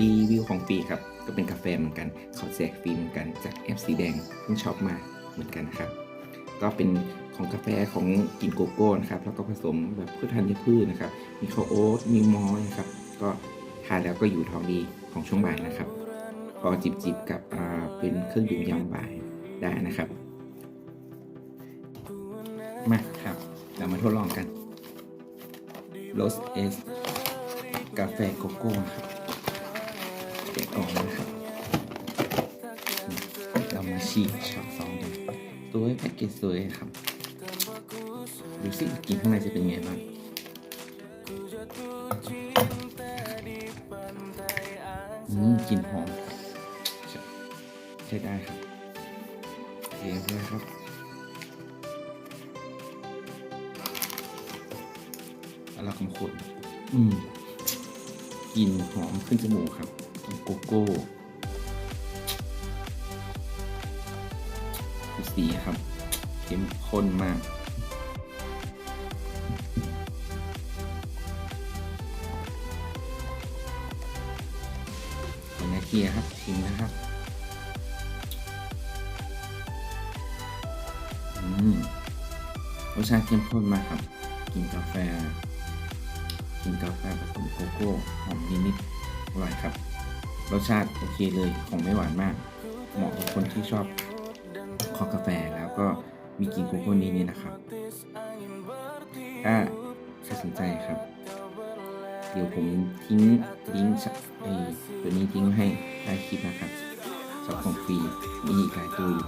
รีวิวของฟรีครับ ก็เป็นกาแฟเหมือนกัน เขาแจกฟรีเหมือนกันจากแอปสีแดงเพิ่งช็อปมาเหมือนกันนะครับก็เป็นของกาแฟของกลิ่นโกโก้นะครับแล้วก็ผสมแบบพืชธัญพืชนะครับ มีข้าวโอ๊ตมีมอสนะครับ ก็ทานแล้วก็อยู่ท้องดีของช่วงบ่ายนะครับก็จิบๆกับเป็นเครื่องดื่มยามบ่ายได้นะครับ มาครับเรามาทดลองกันโรสเอสกาแฟโกโก้ครับ ก็บออกนะครับเรามาฉีกช็อตสองกันตัวแพ็กเกจสวยครับดูสิกินข้างในจะเป็นไงบ้างอืมกลิ่นหอมใช้ได้ครับเสียงเลยครับแล้วคำขนอืมกลิ่นหอมขึ้นจมูกครับ โกโก้สีครับเข้มข้นมากขอนาทีครับชิมนะครับอืมรสชาติเข้มข้นมากครับกินกาแฟ กินกาแฟผสมโกโก้หอมนิดๆอร่อยครับ รสชาติโอเคเลยของไม่หวานมาก เหมาะกับคนที่ชอบคอกาแฟแล้วก็มีกลิ่นโกโก้นิดๆนะครับถ้าใครสนใจครับ เดี๋ยวผมทิ้งลิงก์ไอ้ตัวนี้ทิ้งไว้ให้ใต้คลิปนะครับสำหรับของฟรีมีอีกหลายตัวอยู่